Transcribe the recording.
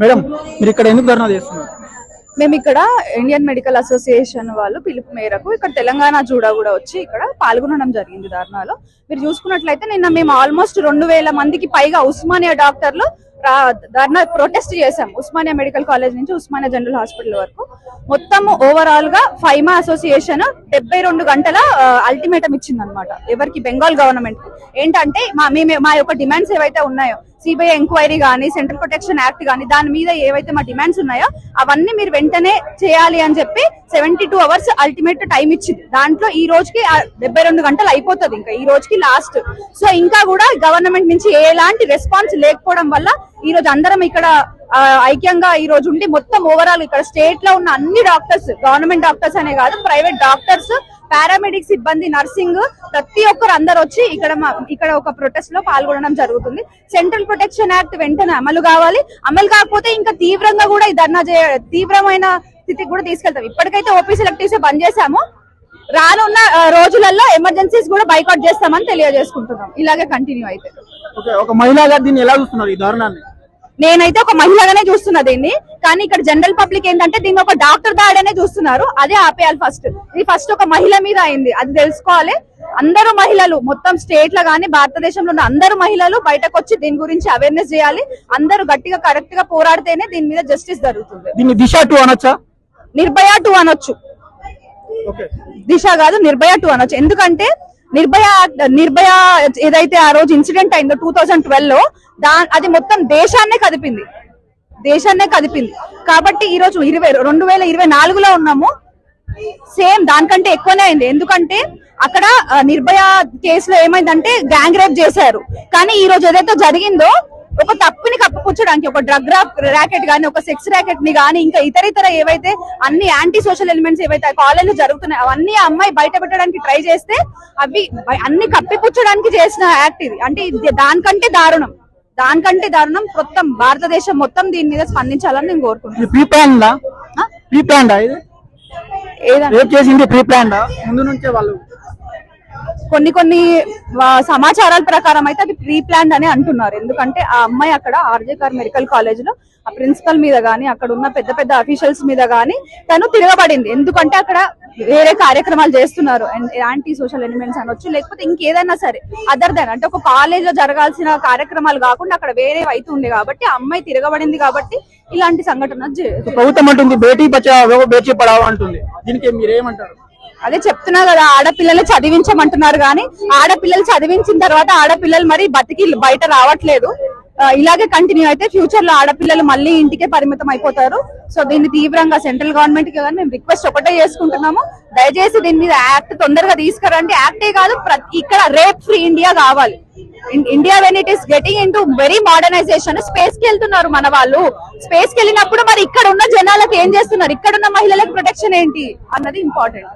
Madam మీరు ఇక్కడ ఎందుకు ధర్నా చేస్తున్నారు? మేము ఇక్కడ ఇండియన్ మెడికల్ అసోసియేషన్ వాళ్ళు పిలుపు మేరకు ఇక్కడ తెలంగాణ జూడా కూడా వచ్చి ఇక్కడ పాల్గొనడం జరిగింది ధర్నాలో. మీరు చూసుకున్నట్లయితే నిన్న మేము ఆల్మోస్ట్ రెండు వేల మందికి పైగా ఉస్మానియా డాక్టర్లు రా- ధర్నా ప్రొటెస్ట్ చేశాం ఉస్మానియా మెడికల్ కాలేజ్ నుంచి ఉస్మానియా జనరల్ హాస్పిటల్ వరకు. మొత్తం ఓవరాల్గా ఫైమా అసోసియేషన్ డెబ్బై రెండు గంటల అల్టిమేటం ఇచ్చింది అనమాట ఎవరికి బెంగాల్ గవర్నమెంట్ ఏంటంటే మా మేము మా యొక్క డిమాండ్స్ ఏవైతే ఉన్నాయో సిబిఐ ఎంక్వైరీ కానీ సెంట్రల్ ప్రొటెక్షన్ యాక్ట్ కానీ దాని మీద ఏవైతే మా డిమాండ్స్ ఉన్నాయో అవన్నీ మీరు వెంటనే చేయాలి అని చెప్పి seventy two hours ultimate time ఇచ్చింది. దాంట్లో ఈ రోజుకి డెబ్బై రెండు గంటలు అయిపోతుంది ఇంకా ఈ రోజుకి లాస్ట్. సో ఇంకా కూడా గవర్నమెంట్ నుంచి ఎలాంటి రెస్పాన్స్ లేకపోవడం వల్ల ఈ రోజు అందరం ఇక్కడ ఐక్యంగా ఈ రోజు ఉండి మొత్తం ఓవరాల్ ఇక్కడ స్టేట్లో ఉన్న అన్ని డాక్టర్స్ గవర్నమెంట్ డాక్టర్స్ అనే కాదు ప్రైవేట్ డాక్టర్స్ పారామెడిక్ సిబ్బంది నర్సింగ్ ప్రతి ఒక్కరు అందరు వచ్చి ఇక్కడ ఇక్కడ ఒక ప్రొటెస్ట్లో పాల్గొనడం జరుగుతుంది. సెంట్రల్ ప్రొటెక్షన్ యాక్ట్ వెంటనే అమలు కావాలి. అమలు కాకపోతే ఇంకా తీవ్రంగా కూడా ఈ ధర్నా తీవ్రమైన స్థితికి కూడా తీసుకెళ్తాం. ఇప్పటికైతే ఓపీ సెలెక్టివ్స్ బంద్ చేశాము. రానున్న రోజులలో ఎమర్జెన్సీస్ కూడా బైకౌట్ చేస్తామని తెలియజేసుకుంటున్నాం. ఇలాగే కంటిన్యూ అయితే. ఒక మహిళగా దీన్ని ఎలా చూస్తున్నారు ఈ ధర్నాన్ని? నేనైతే ఒక మహిళగానే చూస్తున్నా దీన్ని. కానీ ఇక్కడ జనరల్ పబ్లిక్ ఏంటంటే దీన్ని ఒక డాక్టర్ దాడనే చూస్తున్నారు. అదే ఆపేయాలి ఫస్ట్ ఇది ఫస్ట్ ఒక మహిళ మీద అయింది. అది తెలుసుకోవాలి. అందరూ మహిళలు మొత్తం స్టేట్లో గానీ భారతదేశంలో ఉన్న అందరూ మహిళలు బయటకు వచ్చి దీని గురించి అవేర్నెస్ చేయాలి. అందరూ గట్టిగా కరెక్ట్గా పోరాడితేనే దీని మీద జస్టిస్ జరుగుతుంది. దీన్ని దిశ టూ అనొచ్చా? నిర్భయ టూ అనొచ్చు. దిశ కాదు నిర్భయ టూ అనొచ్చు. ఎందుకంటే నిర్భయ నిర్భయ ఏదైతే ఆ రోజు ఇన్సిడెంట్ అయిందో టూ థౌజండ్ ట్వెల్వ్లో దా అది మొత్తం దేశాన్నే కదిపింది. దేశాన్నే కదిపింది. కాబట్టి ఈ రోజు ఇరవై రెండు వేల ఇరవై నాలుగులో ఉన్నాము. సేమ్ దానికంటే ఎక్కువనే అయింది. ఎందుకంటే అక్కడ నిర్భయ కేసులో ఏమైందంటే గ్యాంగ్ రేప్ చేశారు. కానీ ఈ రోజు ఏదైతే జరిగిందో ఒక తప్పుని కప్పుపుచ్చడానికి ఒక డ్రగ్ ర్యాకెట్ గానీ ఒక సెక్స్ ర్యాకెట్ని గానీ ఇంకా ఇతర ఇతర ఏవైతే అన్ని యాంటీ సోషల్ ఎలిమెంట్స్ ఏవైతే కాలేజ్ జరుగుతున్నాయి అవన్నీ అమ్మాయి బయట పెట్టడానికి ట్రై చేస్తే అవి అన్ని కప్పిపుచ్చడానికి చేసిన యాక్ట్ ఇది. అంటే దానికంటే దారుణం. దానికంటే దారుణం మొత్తం భారతదేశం మొత్తం దీని మీద స్పందించాలని నేను కోరుకుంటున్నాను. ఏదంటే రేపు చేసింది ప్రీ ప్లాన్ ముందు నుంచే వాళ్ళు కొన్ని కొన్ని సమాచారాల ప్రకారం అయితే అది ప్రీ ప్లాన్డ్ అని అంటున్నారు. ఎందుకంటే ఆ అమ్మాయి అక్కడ ఆర్జే కార్ మెడికల్ కాలేజ్లో ఆ ప్రిన్సిపల్ మీద గానీ అక్కడ ఉన్న పెద్ద పెద్ద అఫీషియల్స్ మీద గానీ తను తిరగబడింది. ఎందుకంటే అక్కడ వేరే కార్యక్రమాలు చేస్తున్నారు. యాంటీ సోషల్ ఎలిమెంట్స్ అనొచ్చు లేకపోతే ఇంకేదైనా సరే అదర్ దాన్ అంటే ఒక కాలేజ్లో జరగాల్సిన కార్యక్రమాలు కాకుండా అక్కడ వేరే అవుతుండే కాబట్టి అమ్మాయి తిరగబడింది కాబట్టి ఇలాంటి సంఘటన ప్రభుత్వం అంటుంది బేటీ బచావో బేటీ పడావో అంటుంది. దీనికి మీరు ఏమంటారు అదే చెప్తున్నా కదా ఆడపిల్లలు చదివించమంటున్నారు కానీ ఆడపిల్లలు చదివించిన తర్వాత ఆడపిల్లలు మరి బతికి బయట రావట్లేదు. ఇలాగే కంటిన్యూ అయితే ఫ్యూచర్లో ఆడపిల్లలు మళ్ళీ ఇంటికే పరిమితం అయిపోతారు. సో దీన్ని తీవ్రంగా సెంట్రల్ గవర్నమెంట్కి కానీ మేము రిక్వెస్ట్ ఒకటే చేసుకుంటున్నాము. దయచేసి దీని మీద యాక్ట్ తొందరగా తీసుకురండి. యాక్టే కాదు ప్రతి- ఇక్కడ రేప్ ఫ్రీ ఇండియా కావాలి. India when it is getting into very modernisation స్పేస్కి వెళ్తున్నారు మన వాళ్ళు. స్పేస్కి వెళ్ళినప్పుడు మరి ఇక్కడ ఉన్న జనాలకు ఏం చేస్తున్నారు? ఇక్కడ ఉన్న మహిళలకు ప్రొటెక్షన్ ఏంటి? అన్నది ఇంపార్టెంట్